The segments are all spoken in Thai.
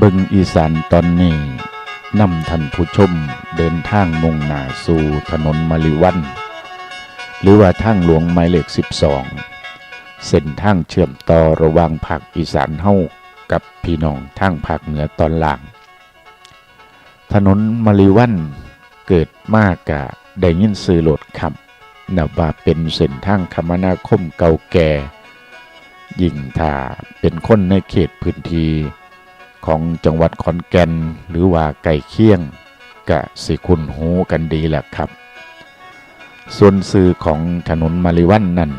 บึงอีสานตอนนี้นำท่านผู้ชมเดินทางมุ่งหน้าสู่ถนนมาริวัน หรือว่าทางหลวงหมายเลข 12 เส้นทางเชื่อมต่อระหว่างภาคอีสานเฮากับพี่น้องทางภาคเหนือตอนล่าง ถนนมาริวันเกิดมากกะได้ยินสื่อโหลดคำนับว่าเป็นเส้นทางคมนาคมเก่าแก่ ยิ่งถ้าเป็นคนในเขตพื้นที่ ของจังหวัดขอนแก่น หรือว่าไก่เคียงกะสิคุณหูกันดีแหละครับ ส่วนสื่อของถนนมาริวันนั่น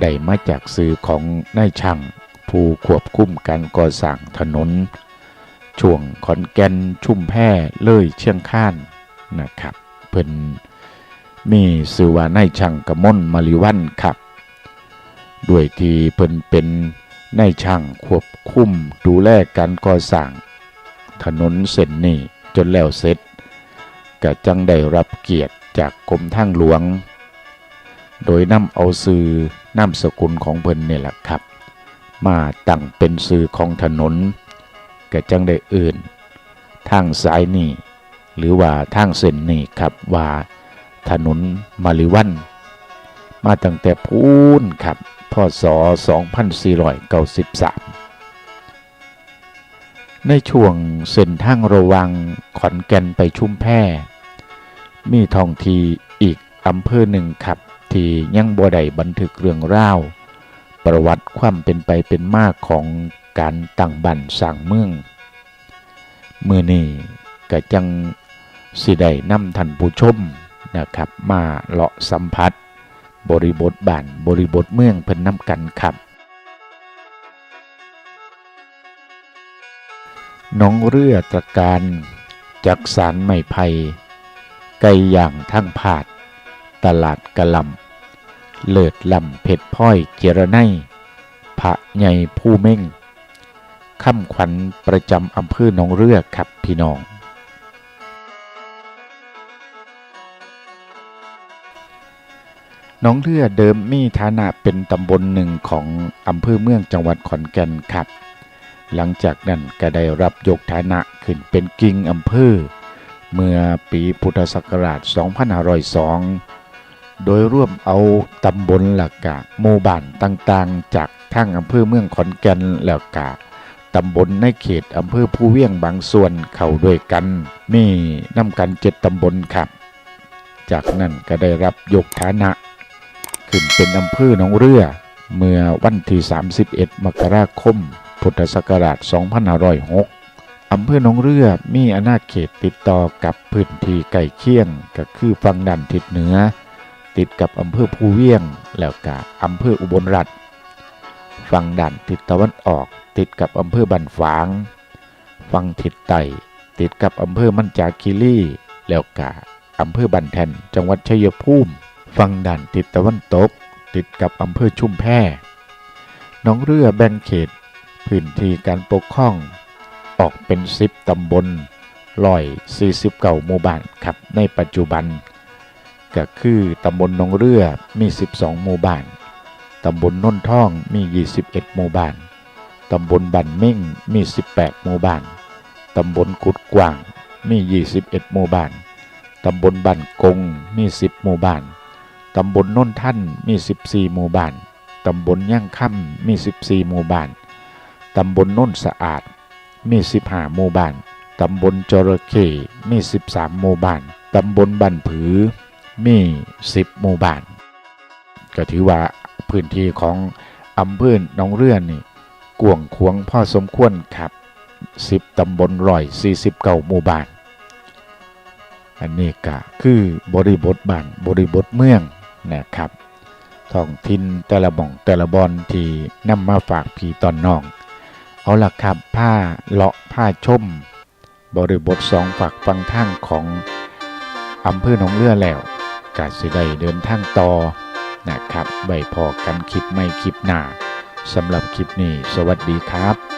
ได้มาจากสื่อของนายช่างผู้ควบคุมการก่อสร้างถนน ช่วงขอนแก่นชุ่มแพ่เลยเชียงข้านนะครับ เพิ่นมีสื่อว่านายช่างกระม่นมาริวันครับ ด้วยที่เพิ่นเป็น นช่างควบคุมดูแลการก่อสร้าง ถนนเส้นนี้จนแล้วเสร็จก็จังได้รับเกียรติจากกรมทางหลวง โดยนำเอาสื่อนามสกุลของเพิ่นนี่แหละครับ มาตั้งเป็นสื่อของถนนก็จังได้เอื่น ทางสายนี้หรือว่าทางเส้นนี้ครับว่าถนนมาริวัน มาตั้งแต่พูนครับ พศ 2493 ในช่วงเส้นทางระวังขอนแก่นไปชุมแพมีทองทีอีกอำเภอหนึ่งครับที่ยังบ่ได้บันทึกเรื่องราวประวัติความเป็นไปเป็นมากของการตั้งบันสร้างเมือง มือนี้ก็จังสิได้นำท่านผู้ชมนะครับ มาเลาะสัมผัส บริบทบ้านบริบทเมืองเพิ่นนำกันครับน้องเรือตะการจักสารไม้ไผ่ไก่ย่างทั้งผาด ตลาดกะลำเลิศลำเพชรพ้อยเจรไนพระใหญ่ผู้เม่งคำขวัญประจำอำเภอหนองเรือครับพี่น้อง น้องเรือเดิมมีฐานะเป็นตำบลหนึ่งของอำเภอเมืองจังหวัดขอนแก่นครับ หลังจากนั้นก็ได้รับยกฐานะขึ้นเป็นกิ่งอำเภอ เมื่อปีพุทธศักราช 2502 โดยร่วมเอาตำบลหลักกะหมู่บ้านต่างๆ จากทั้งอำเภอเมืองขอนแก่นแล้วกะตำบลในเขตอำเภอผู้เวียงบางส่วนเข้าด้วยกัน มีน้ำกันเจ็ดตำบลครับ จากนั้นก็ได้รับยกฐานะ ขึ้นเป็นอำเภอหนองเรือ เมื่อวันที่ 31 มกราคม พุทธศักราช 2506 อำเภอหนองเรือมีอาณาเขตติดต่อกับพื้นที่ใกล้เคียง ก็คือฝั่งด้านทิศเหนือ ติดกับอำเภอภูเวียง แล้วก็อำเภออุบลรัฐฝั่งด้านทิศตะวันออกติดกับอำเภอบันฝางฝั่งทิศใต้ติดกับอำเภอมันจาคีรีแล้วก็อำเภอบันแทนจังหวัดชัยภูมิ ฝั่งด้านทิศตะวันตก ติดกับอำเภอชุมแพน้องเรือแบ่งเขต พื้นที่การปกครอง ออกเป็นสิบตำบลลอย40เก่าหมู่บ้านครับในปัจจุบัน ก็คือตำบลหนองเรือมี 12 หมู่บ้าน ตำบลนนท่องมี 21 หมู่บ้าน ตำบลบันเม่งมี 18 หมู่บ้าน ตำบลกุดกว้างมี 21 หมู่บ้าน ตำบลบันกงมี 10 หมู่บ้าน ตำบลโน่นท่านมี 14 หมู่บ้าน ตำบลย่างค่ำมี 14 หมู่บ้าน ตำบลโน่นสะอาด มี 15 หมู่บ้าน ตำบลจระเข้มี 13 หมู่บ้าน ตำบลบันผือ มี 10 หมู่บ้าน ก็ถือว่าพื้นที่ของอำเภอหนองเรือนนี่กวงขวงพ่อสมควรครับ 10 ตำบลร้อย49หมู่บ้าน อันนี้ก็คือบริบทบ้านบริบทเมือง นะครับท้องถิ่นแต่ละบ่องแต่ละบอนที่นำมาฝากพี่ตอนน้อง เอาล่ะครับผ้าเลาะผ้าชม บริบทสองฝักฟังทางของอำเภอหนองเรือแล้วกาสิได้เดินทางต่อนะครับใบพอกันคลิปไม่คลิปหน้าสำหรับคลิปนี้ สวัสดีครับ